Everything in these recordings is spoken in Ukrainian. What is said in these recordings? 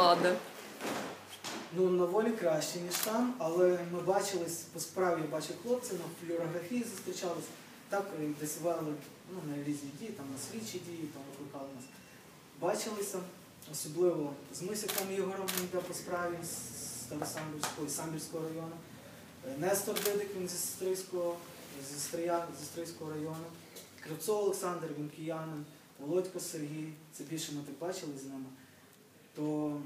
влада? Ну, на волі краще, ніж там, але ми бачились по справі, я бачив хлопців, на флюорографії зустрічалися, так і десь вели ну, на різні дії, там на слідчі дії, там викликали нас. Бачилися, особливо з Мисяком Ігорем, він йде по справі з Старосамбірського і Самбірського району. Е, Нестор Дидик, він зі Стрийського, зі Стрия, зі Стрийського району. Кривцов Олександр, він киянин, Володько Сергій, це більше ми так бачили з ними. То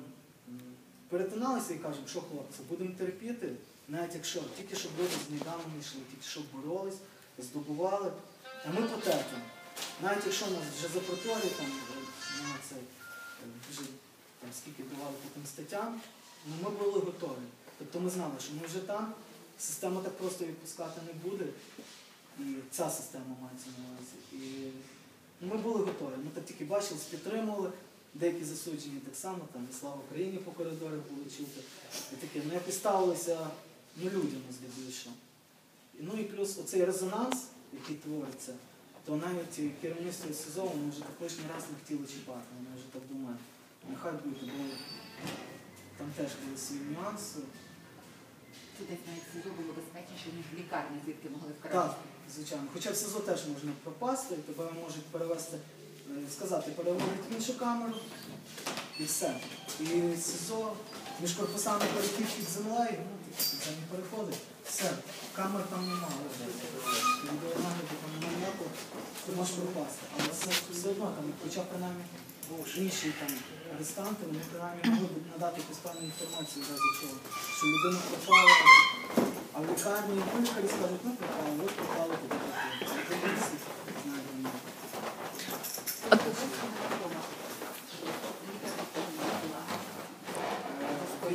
перетиналися і кажемо, що хлопці, будемо терпіти, навіть якщо тільки щоб люди з Майдану не йшли, тільки щоб боролись, здобували, а ми потерпимо. Навіть якщо нас вже запроторі, там, е, на це, е, вже там, скільки давали тим статтям, ну, ми були готові. Тобто ми знали, що ми вже там, система так просто відпускати не буде. І ця система мається на увазі. І ми були готові. Ми так тільки бачили, підтримували. Деякі засуджені так само, там і слава Україні по коридорах було чути. І таке, ну якось ставилося ну, людям здебільшого. Ну і плюс оцей резонанс, який твориться, то навіть і керівництво СИЗО вони вже також не раз не хотіли чіпати, вони вже так думають, нехай буде, бо там теж були свої нюанси. Тут десь навіть СИЗО було безпечніше, ніж в лікарні, звідки могли Так, звичайно. Хоча в СИЗО теж можна пропасти, тебе можуть перевести, сказати, переводить в іншу камеру і все. І СИЗО між корпусами перехід під землею, ну, такі підземні переходи, все, камер там немає. Відеонагляду там немає ніякого, ти можеш пропасти. Але все, одно там, хоча принаймні інші там арестанти, вони принаймні могли надати якусь певну інформацію разі чого, що людина пропала. А в лікарні лікарі скажуть, ну пропали, ви пропали туди.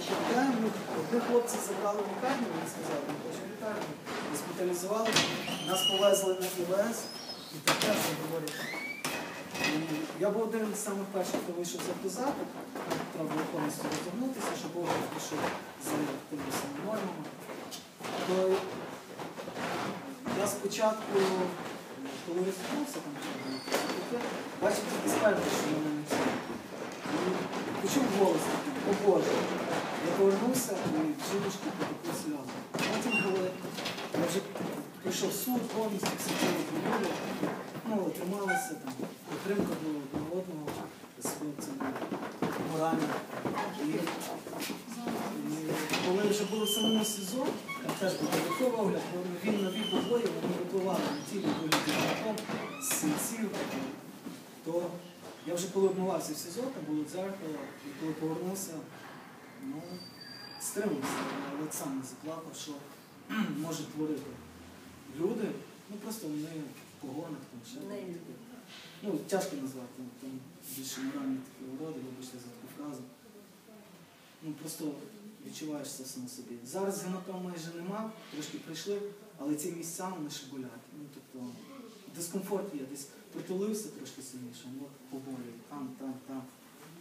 Чекаємо, одних хлопців забрали лікарню, вони сказали, ми хочемо лікарню. Госпіталізували, нас повезли на ІВС і таке все говорять. Я був один з самих перших, хто вийшов з автозаку, треба було повністю розвернутися, щоб був пішов з тими самими нормами. То я спочатку, коли розвернувся, там бачив тільки спереду, що мене не. Почув голос такий, о Боже. Я повернувся і жіночки потекли сльози. Потім, коли я вже прийшов суд, повністю тіло побили, ну, трималися там, підтримка була одне одного з хлопцями, морально. І, і коли вже були в самому СІЗО, там теж був додатковий огляд, він на від обоє, вони випливали на тілі, дзвінком, з сінців, то я вже коли обмивався в СІЗО, там було дзеркало, і коли повернувся, ну, стримався, але сам не заплакав, що може творити люди, ну просто вони в погонах, там ще. Не. Ну, тяжко назвати, там, там більше моральні такі уроди, вибачте за таку фразу. Ну, просто відчуваєш це все собі. Зараз гематом майже нема, трошки прийшли, але ці місця вони ще болять. Ну, тобто, дискомфорт є, десь притулився трошки сильніше, ну, поболює, там, там, там.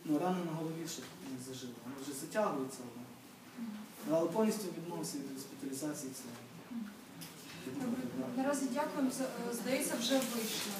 Ну, рана на голові ще не зажило. Воно вже затягується. але- Але повністю відмовився від госпіталізації. Добре, наразі дякуємо. За- Здається, вже вийшло.